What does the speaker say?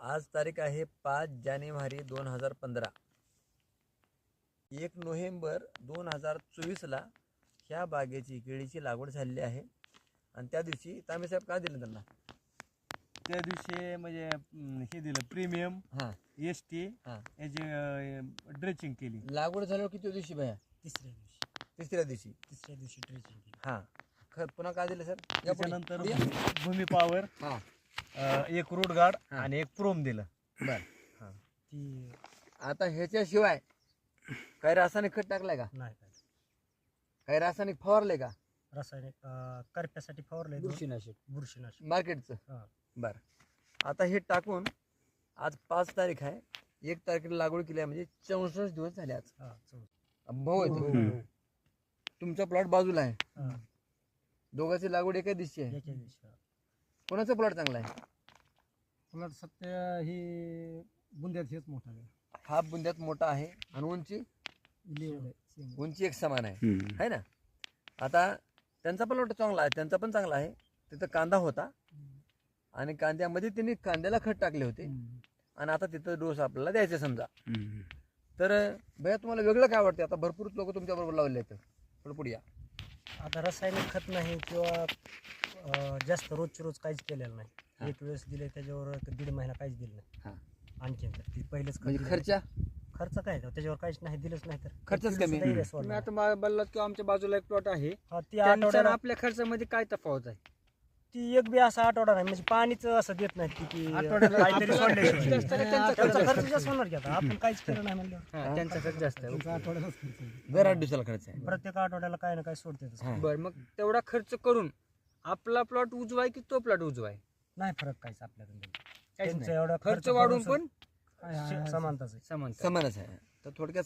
आज तारीख आहे पाच जानेवारी दोन हजार पंधरा. एक नोव्हेंबर दोन हजार चोवीसला ह्या बागेची केळीची लागवड झालेली आहे. आणि त्या दिवशी तांबे साहेब काय दिलं त्यांना? त्या दिवशी म्हणजे अं, हे दिलं प्रीमियम हां. एस टी हां. याची ड्रेचिंग केली. लागवड झाल्यावर किती दिवशी भया? तिसऱ्या दिवशी. तिसऱ्या दिवशी. तिसऱ्या दिवशी ड्रेसिंग केली. हां. खत पुन्हा काय दिलं सर? त्याच्यानंतर भूमी पॉवर हां एक रूट गार्ड हा. आणि एक प्रोम दिलं. बर. ती आता ह्याच्याशिवाय काही रासायनिक खत टाकलाय का? नाही काय काही रासायनिक फवारले का? रासायनिक अं, करप्यासाठी फवारलंय दोन. बुरशीनाशक. बुरशीनाशक. मार्केटचं? हा. बर. आता हे टाकून आज पाच तारीख आहे. एक तारखेला लागवड केली आहे म्हणजे चौसष्ट दिवस झाले आज. हा. भाऊ आहे तुमचा प्लॉट बाजूला आहे. हा, दोघांची लागवड एका दिवशी आहे. दिवशी हा. कोणाचा प्लॉट चांगला आहे? उलट सध्या ही बुंद्यात हेच मोठा आहे. हा बुंद्यात मोठा आहे आणि उंची? लेवल आहे same. उंची एक समान आहे. है ना? आता त्यांचा पण प्लॉट चांगला आहे त्यांचा पण चांगला आहे. तिथं कांदा होता. आणि कांद्यामध्ये त्यांनी कांद्याला खत टाकले होते. हम्म. आणि आता तिथं डोस आपल्याला द्यायचे समजा. तर भैया तुम्हाला वेगळं काय वाटतं? आता भरपूर लोक तुमच्या बरोबर लावले आहेत. थोडं पुढे या. आता रासायनिक खत नाही किंवा अं, जास्त रोजची रोज काहीच केलेलं. नाही. एक वेळेस दिले त्याच्यावर एक दीड महिना काहीच दिलं हा. नाही आणखीन तर ती पहिलेच म्हणजे दिलं. खर्चा? खर्च काय? त्याच्यावर काहीच नाही दिलंच नाही तर. खर्चच कमी. तुम्ही आता मा- बोललात किंवा आमच्या बाजूला एक प्लॉट आहे. हा, ती आणि आठवड्याला आपल्या खर्चामध्ये काय तफावत आहे? ती एक बी असा आठवडा नाही म्हणजे पाणीच असं देत नाही ती की आठवड्याला काहीतरी आपला सोडल्याशिवाय. खर्च जास्त आहे का त्यांचा त्यांचा खर्च खर्च जास्त होणार की आता? आपण काहीच केलं नाही म्हणल्यावर. हा, त्यांचा खर्च जास्त आहे. दर आठ दिवसाला खर्च आहे. प्रत्येक आठवड्याला काय ना काय सोडते हा. बर मग तेवढा खर्च करून आपला प्लॉट उजवाय की तो प्लॉट उजवाय नाही फरक काहीच आपल्याकडे त्यांचं नाही. एवढा खर्च वाढून पण समानताच आहे. समान समानच आहे. तर थोडक्यात